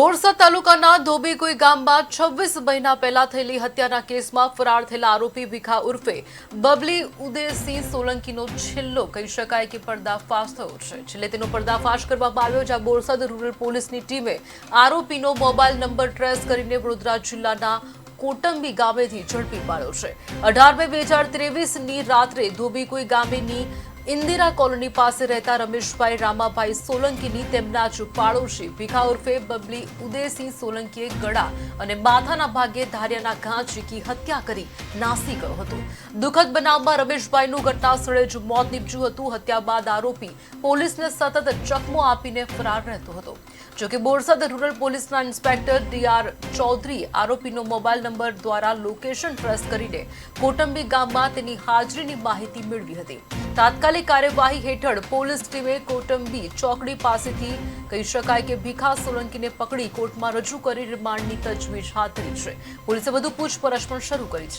બોરસદ તાલુકાના ધોબીકુઈ ગામમાં છવ્વીસ મહિના પહેલા થયેલી હત્યાના કેસમાં ફરાર થયેલા આરોપી ભીખા ઉર્ફે બબલી ઉદયસિંહ સોલંકીનો છેલ્લો કહી શકાય કે પર્દાફાશ થયો છે. છેલ્લે તેનો પર્દાફાશ કરવામાં આવ્યો જ્યાં બોરસદ રૂરલ પોલીસની ટીમે આરોપીનો મોબાઈલ નંબર ટ્રેસ કરીને વડોદરા જિલ્લાના કોટંબી ગામેથી ઝડપી પાડ્યો છે. અઢાર મે બે હજાર ત્રેવીસની રાત્રે ધોબીકુઈ ગામેની ઇન્દિરા કોલોની પાસે રહેતા રમેશભાઈ રામાભાઈ સોલંકીની તેમના જ પાડોશી ભીખા ઉર્ફે બબલી ઉદયસિંહ સોલંકીએ ગળા અને માથાના ભાગે ધાર્યાના ઘા ચીકી હત્યા કરી નાસી ગયો હતો. દુઃખદ બનાવમાં રમેશભાઈનું ઘટના સ્થળે જ મોત નીપજ્યું હતું. હત્યા બાદ આરોપી પોલીસને સતત ચકમો આપીને ફરાર રહેતો હતો. જોકે બોરસદ રૂરલ પોલીસના ઇન્સ્પેક્ટર ડીઆર ચૌધરી આરોપીનો મોબાઈલ નંબર દ્વારા લોકેશન ટ્રેસ કરીને કોટંબી ગામમાં તેની હાજરીની માહિતી મેળવી હતી. તાત્કાલિક કાર્યવાહી હેઠળ પોલીસ ટીમે કોટંબી ચોકડી પાસેથી કહી શકાય કે ભીખા સોલંકીને પકડી કોર્ટમાં રજૂ કરી રિમાન્ડની તજવીજ હાથ ધરી છે. પોલીસે વધુ પૂછપરછ પણ શરૂ કરી છે.